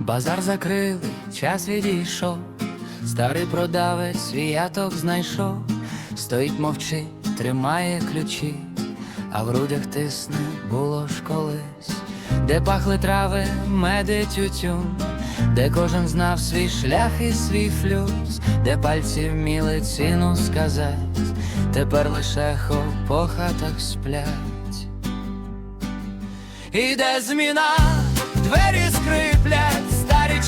Базар закрили, час відійшов, старий продавець свій знайшов, стоїть мовчить, тримає ключі, а в грудях тисне було ж колись, де пахли трави, меди тютюн, де кожен знав свій шлях і свій флюс, де пальці вміли ціну сказати, тепер лише хо по хатах сплять. Іде зміна, двері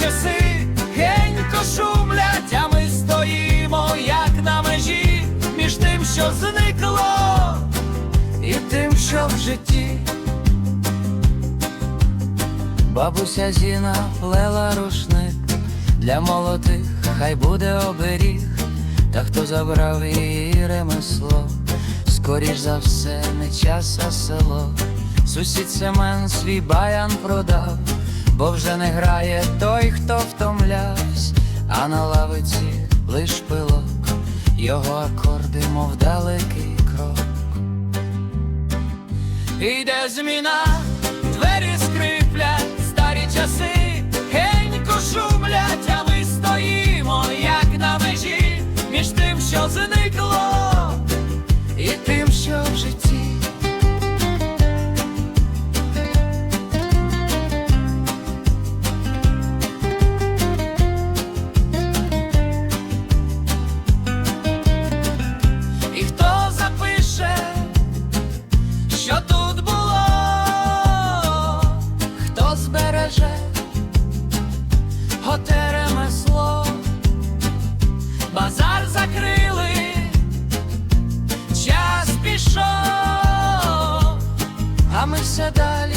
часи. Генько шумлять, а ми стоїмо, як на межі, між тим, що зникло, і тим, що в житті. Бабуся Зіна плела рушник. Для молодих, хай буде оберіг, та хто забрав її ремесло, скоріш за все, не час, а село. Сусід Семен свій баян продав, бо вже не грає той, хто втомлявсь, а на лавиці лиш пилок, його акорди, мов далекий крок. Іде зміна, двері скриплять, старі часи хто збереже оте ремесло, базар закрили, час пішов, а ми все далі